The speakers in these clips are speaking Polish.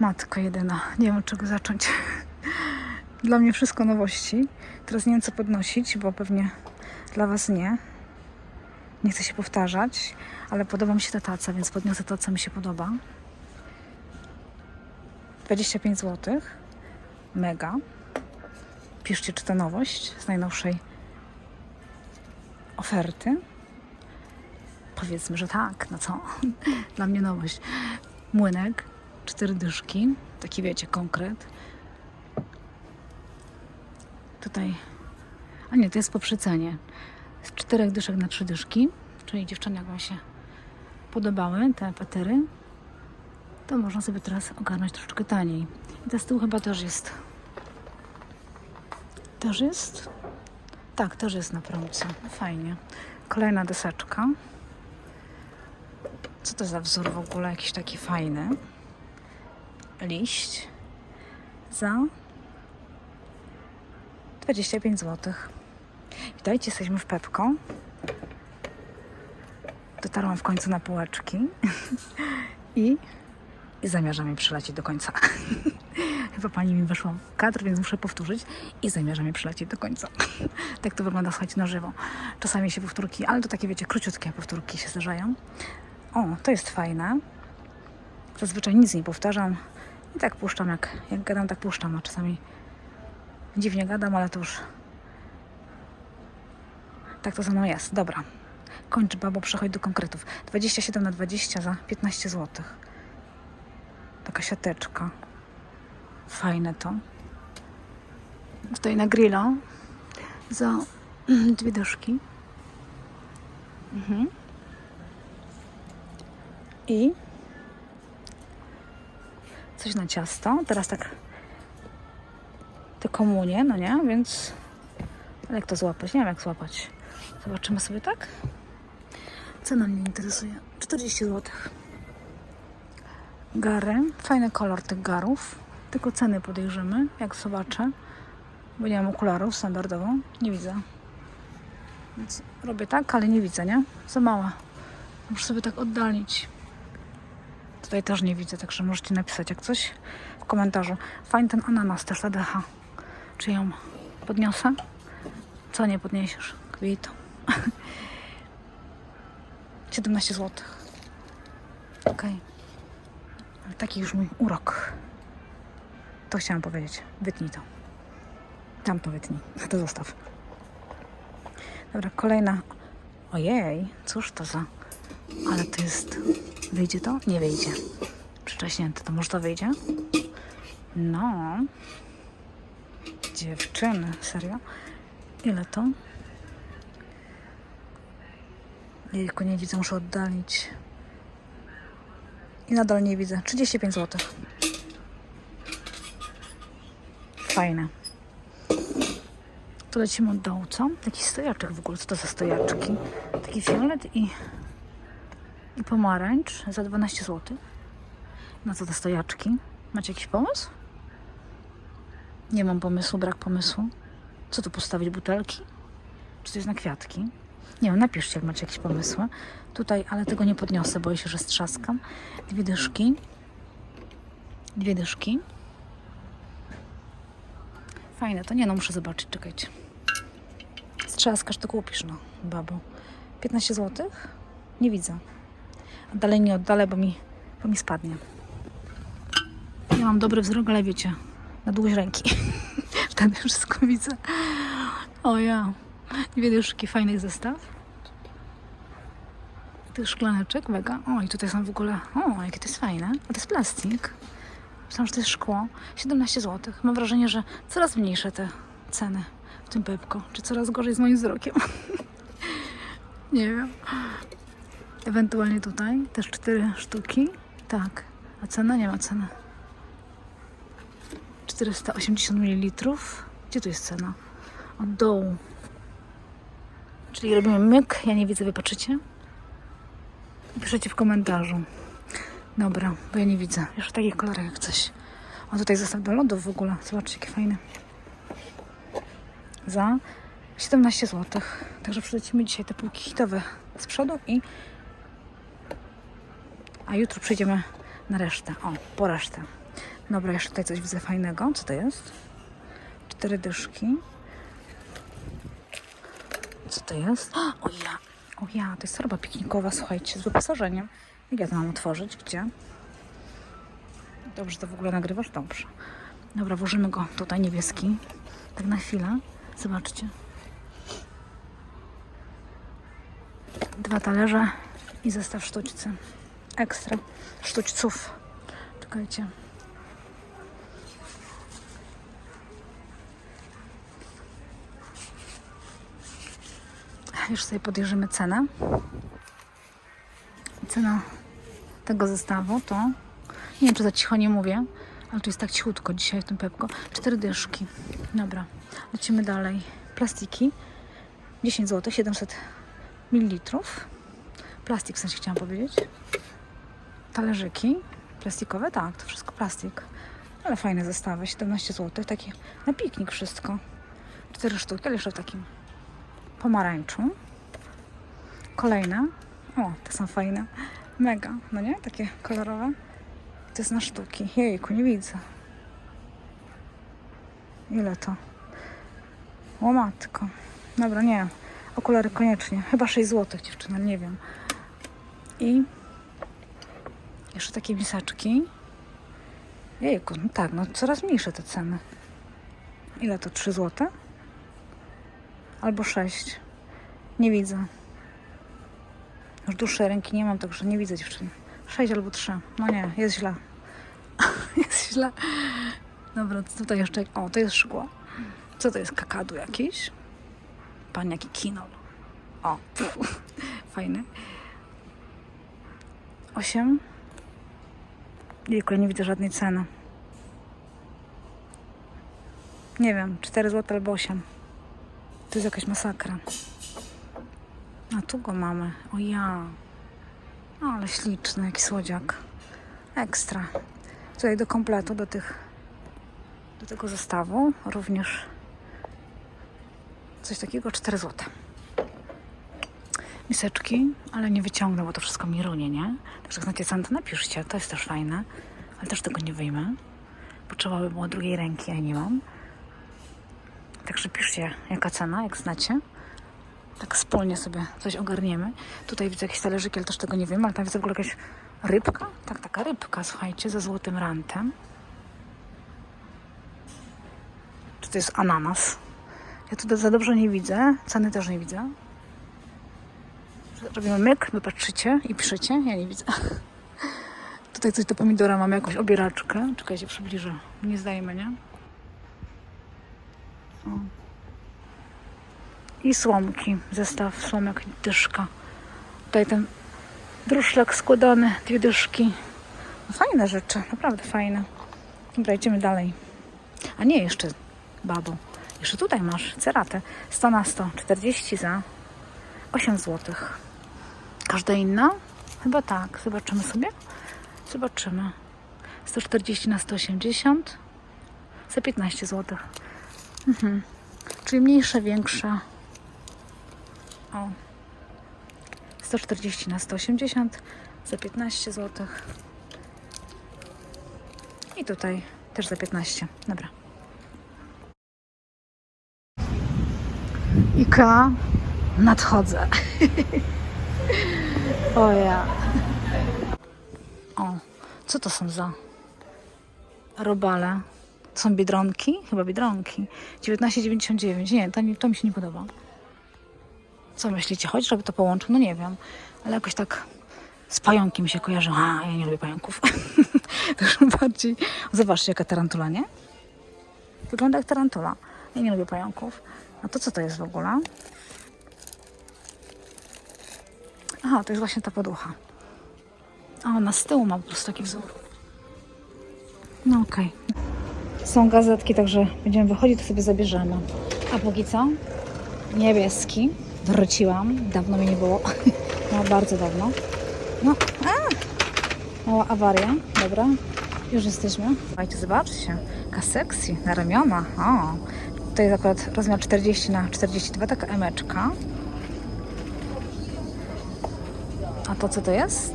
Matka jedyna. Nie wiem od czego zacząć. Dla mnie wszystko nowości. Teraz nie wiem co podnosić, bo pewnie dla Was nie. Nie chcę się powtarzać, ale podoba mi się ta taca, więc podniosę to, co mi się podoba. 25 zł. Mega. Piszcie, czy to nowość z najnowszej oferty. Powiedzmy, że tak, no co? Dla mnie nowość. Młynek, cztery dyszki, taki wiecie, konkret. Tutaj, a nie, to jest po przecenie. Z czterech dyszek na trzy dyszki, czyli dziewczyny, jak Wam się podobały te patery, to można sobie teraz ogarnąć troszeczkę taniej. I ta z tyłu chyba też jest. Też jest? Tak, też jest na promce. Fajnie. Kolejna deseczka. Co to za wzór w ogóle? Jakiś taki fajny. Liść. Za 25 zł. Witajcie, jesteśmy w Pepko. Dotarłam w końcu na półeczki. I, i zamierzam je przylecieć do końca. Chyba pani mi weszła w kadr, więc muszę powtórzyć i zamierzam je przylecieć do końca. tak to wygląda, słuchajcie, na żywo. Czasami się powtórki, ale to takie, wiecie, króciutkie powtórki się zdarzają. O, to jest fajne. Zazwyczaj nic nie powtarzam. I tak puszczam, jak, jak gadam, tak puszczam, a czasami dziwnie gadam, ale to już tak to ze mną jest. Dobra. Kończ, babo, przechodź do konkretów. 27 na 20 za 15 zł. Taka siateczka. Fajne to. Tutaj na grilla za dwie dyszki. Mhm. I coś na ciasto. Teraz tak te komunie, no nie? Więc ale jak to złapać? Nie wiem jak złapać. Zobaczymy sobie tak. Cena mnie interesuje. 40 zł. Gary. Fajny kolor tych garów. Tylko ceny podejrzymy, jak zobaczę. Bo nie mam okularów standardowo. Nie widzę. Więc robię tak, ale nie widzę, nie? Za mała. Muszę sobie tak oddalić. Tutaj też nie widzę, także możecie napisać jak coś w komentarzu. Fajny ten ananas też ta decha. Czy ją podniosę? Co nie podniesiesz? Kwito. 17 zł. Okej. Ale taki już mój urok. To chciałam powiedzieć. Wytnij to. Tam to wytnij. To zostaw. Dobra, kolejna. Ojej, cóż to za... Ale to jest... Wyjdzie to? Nie wyjdzie. Przycześnięte. To może to wyjdzie? No. Dziewczyny, serio? Ile to? Jejku, nie widzę, muszę oddalić. I nadal nie widzę. 35 zł. Fajne. To lecimy od dołu, co? Taki stojaczek w ogóle. Co to za stojaczki? Taki fiolet i, i pomarańcz za 12 zł. Na co te stojaczki? Macie jakiś pomysł? Nie mam pomysłu, brak pomysłu. Co tu postawić? Butelki? Czy to jest na kwiatki? Nie wiem, napiszcie, jak macie jakieś pomysły. Tutaj, ale tego nie podniosę, boję się, że strzaskam. Dwie dyszki. Dwie dyszki. Fajne to. Nie no, muszę zobaczyć, czekajcie. Strzaskasz, to kupisz, no, babo. 15 zł? Nie widzę. Dalej nie oddalę, bo mi, bo mi spadnie. Ja mam dobry wzrok, ale wiecie, na długość ręki. Wtedy wszystko widzę. O ja. Dwie dyszki, fajny zestaw. Tych szklaneczek, mega. O, i tutaj są w ogóle... O, jakie to jest fajne. A to jest plastik. Myślałam, że to jest szkło. 17 zł. Mam wrażenie, że coraz mniejsze te ceny w tym Pepko. Czy coraz gorzej z moim wzrokiem? Nie wiem. Ewentualnie tutaj też cztery sztuki. Tak. A cena? Nie ma ceny. 480 ml. Gdzie tu jest cena? Od dołu. Czyli robimy myk. Ja nie widzę, wy patrzycie? Piszecie w komentarzu. Dobra, bo ja nie widzę. Jeszcze takich kolorach jak coś. O, tutaj zestaw do lodów w ogóle. Zobaczcie, jakie fajne. Za 17 zł. Także przylecimy dzisiaj te półki hitowe z przodu i a jutro przyjdziemy na resztę. O, po resztę. Dobra, jeszcze tutaj coś widzę fajnego. Co to jest? Cztery dyszki. Co to jest? O ja, o ja, to jest torba piknikowa, słuchajcie, z wyposażeniem. Jak ja to mam otworzyć? Gdzie? Dobrze, to w ogóle nagrywasz? Dobrze. Dobra, włożymy go tutaj, niebieski. Tak na chwilę. Zobaczcie. Dwa talerze i zestaw sztućcy. Ekstra. Sztućców. Czekajcie. Już sobie podejrzymy cenę. Cena tego zestawu to... Nie wiem, czy za cicho nie mówię, ale tu jest tak cichutko dzisiaj w tym Pepko. Cztery dyszki. Dobra, lecimy dalej. Plastiki. 10 zł, 700 ml. Plastik w sensie chciałam powiedzieć. Talerzyki plastikowe, tak, to wszystko plastik. Ale fajne zestawy, 17 zł. Takie na piknik wszystko. Cztery sztuki, ale jeszcze w takim pomarańczu. Kolejne. O, te są fajne. Mega, no nie? Takie kolorowe. To jest na sztuki. Jejku, nie widzę. Ile to? O matko. Dobra, nie. Okulary koniecznie. Chyba 6 zł, dziewczyna, nie wiem. I jeszcze takie miseczki. Jejku, no tak, no coraz mniejsze te ceny. Ile to? 3 zł? Albo 6. Nie widzę. Już dłuższej ręki nie mam, także nie widzę dziewczyny. 6 albo 3. No nie, jest źle. jest źle. Dobra, co tutaj jeszcze. O, to jest szkło. Co to jest? Kakadu jakiś? Pan jaki kinol. O, pff, fajny. 8. Jejku, ja nie widzę żadnej ceny. Nie wiem, 4 zł albo 8. To jest jakaś masakra. A tu go mamy. O ja. Ale śliczny, jaki słodziak. Ekstra. Tutaj do kompletu, do tych, do tego zestawu również coś takiego 4 zł. Miseczki, ale nie wyciągnę, bo to wszystko mi runie, nie? Także znacie cenę, to napiszcie, to jest też fajne, ale też tego nie wyjmę. Potrzeba by było drugiej ręki, ja nie mam. Także piszcie, jaka cena, jak znacie. Tak wspólnie sobie coś ogarniemy. Tutaj widzę jakieś talerzyki, ale też tego nie wiem, ale tam widzę w ogóle jakaś rybka. Tak, taka rybka, słuchajcie, ze złotym rantem. Czy to jest ananas? Ja tutaj za dobrze nie widzę, ceny też nie widzę. Robimy myk, wy patrzycie i piszecie, ja nie widzę. Tutaj coś do pomidora, mamy jakąś obieraczkę. Czekajcie, przybliżę. Nie zdajemy, nie? O. I słomki, zestaw słomek, dyszka. Tutaj ten druszlak składany, dwie dyszki. No Fajne rzeczy, naprawdę fajne. Dobra, idziemy dalej. A nie, jeszcze, babo. Jeszcze tutaj masz ceratę. 100 na 100, 40 za 8 zł. Każda inna? Chyba tak. Zobaczymy sobie. Zobaczymy. 140 na 180 za 15 zł. Mhm. Czyli mniejsze, większe. O. 140 na 180 za 15 zł. I tutaj też za 15. Dobra. Ika, nadchodzę. o ja. O, co to są za robale? To są biedronki? Chyba biedronki. 19,99. Nie, to, to mi się nie podoba. Co myślicie? Chodź, żeby to połączył? No nie wiem. Ale jakoś tak z pająkiem się kojarzy. A, ja nie lubię pająków. już bardziej... Zobaczcie, jaka tarantula, nie? Wygląda jak tarantula. Ja nie lubię pająków. A to co to jest w ogóle? Aha, to jest właśnie ta poducha. A ona z tyłu ma po prostu taki wzór. No okej. Są gazetki, także będziemy wychodzić, to sobie zabierzemy. A póki co? Niebieski. Wróciłam. Dawno mi nie było. No, bardzo dawno. No, a! Mała awaria. Dobra. Już jesteśmy. Słuchajcie, zobaczcie. Sexy. Na ramiona. O. To jest akurat rozmiar 40 na 42, taka emeczka. A to co to jest?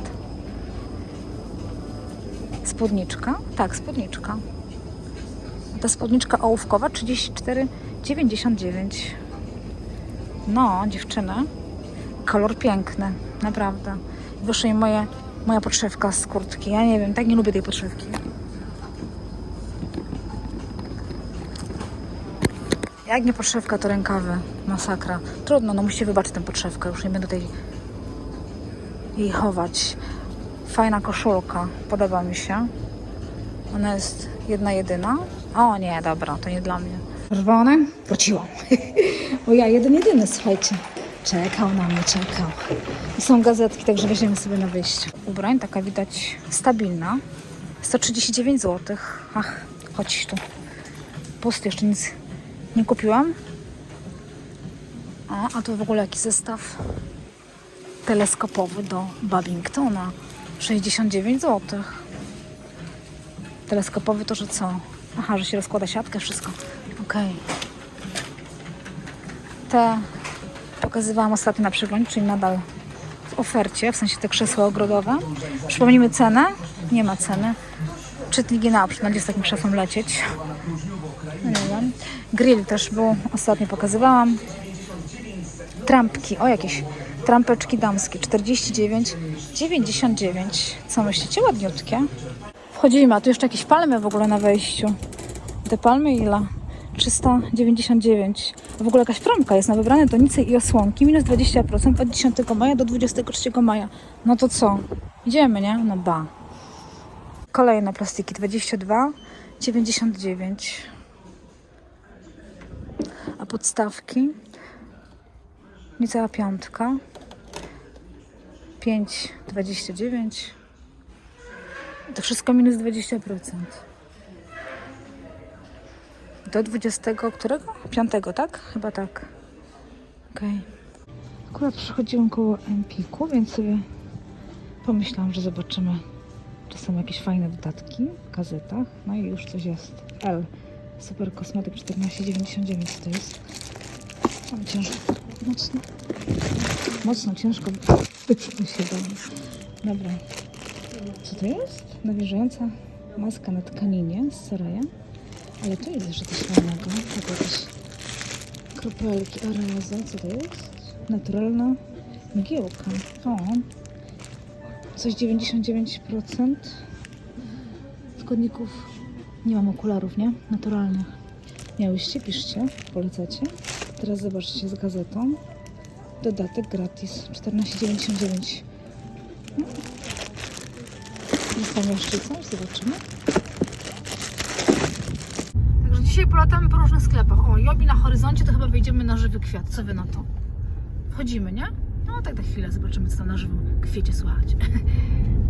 Spódniczka. Tak, spódniczka. Ta spódniczka ołówkowa 34,99. No, dziewczyny. Kolor piękny, naprawdę. Wyszła mi moje, moja podszewka z kurtki. Ja nie wiem, tak nie lubię tej podszewki. Jak nie podszewka, to rękawy. Masakra. Trudno, no musicie wybaczyć tę podszewkę. Już nie będę tej jej chować. Fajna koszulka. Podoba mi się. Ona jest jedna jedyna. O nie, dobra, to nie dla mnie. Czerwone? Wróciłam. Bo ja jeden jedyny, słuchajcie. Czekał na mnie, czekał. I są gazetki, także weźmiemy sobie na wyjściu. Ubrań taka widać stabilna. 139 zł. Ach, chodź tu. Pusty, jeszcze nic nie kupiłam. O, a tu w ogóle jakiś zestaw teleskopowy do Babingtona. 69 zł. Teleskopowy to, że co? Aha, że się rozkłada siatkę, wszystko. Okej. Te pokazywałam ostatnio na przegląd, czyli nadal w ofercie, w sensie te krzesła ogrodowe. Przypomnijmy cenę. Nie ma ceny. Czytniki naprzód, będzie z takim krzesłem lecieć. Nie wiem. Grill też był, ostatnio pokazywałam. Trampki, o jakieś trampeczki damskie, 49,99. Co myślicie? Ładniutkie. Wchodzimy, a tu jeszcze jakieś palmy w ogóle na wejściu. Te palmy ile? 399. W ogóle jakaś promka jest na wybrane donice i osłonki. Minus 20% od 10 maja do 23 maja. No to co? Idziemy, nie? No ba. Kolejne plastiki 22,99. A podstawki? Niecała piątka. 5,29. To wszystko minus 20%. Do 20 którego? 5, tak? Chyba tak. Okej. Akurat przychodziłam koło Empiku, więc sobie pomyślałam, że zobaczymy, czy są jakieś fajne dodatki w gazetach. No i już coś jest. L. Super kosmetyk 14,99 to jest. Ale ciężko. Mocno. Mocno, ciężko wycofać się do. Dobra. Co to jest? Nawilżająca maska na tkaninie z serajem. Ale tu jest jeszcze coś fajnego. Jakieś kropelki araza. Co to jest? Naturalna mgiełka. O. Coś 99% składników. Nie mam okularów, nie? Naturalnych. Miałyście, piszcie, polecacie. Teraz zobaczcie z gazetą. Dodatek gratis. 14,99. Jest tam jaszczyca, zobaczymy. Także dzisiaj polatamy po różnych sklepach. O, Jobi na horyzoncie, to chyba wejdziemy na żywy kwiat. Co wy na to? Wchodzimy, nie? No tak na chwilę zobaczymy, co tam na żywym kwiecie słychać.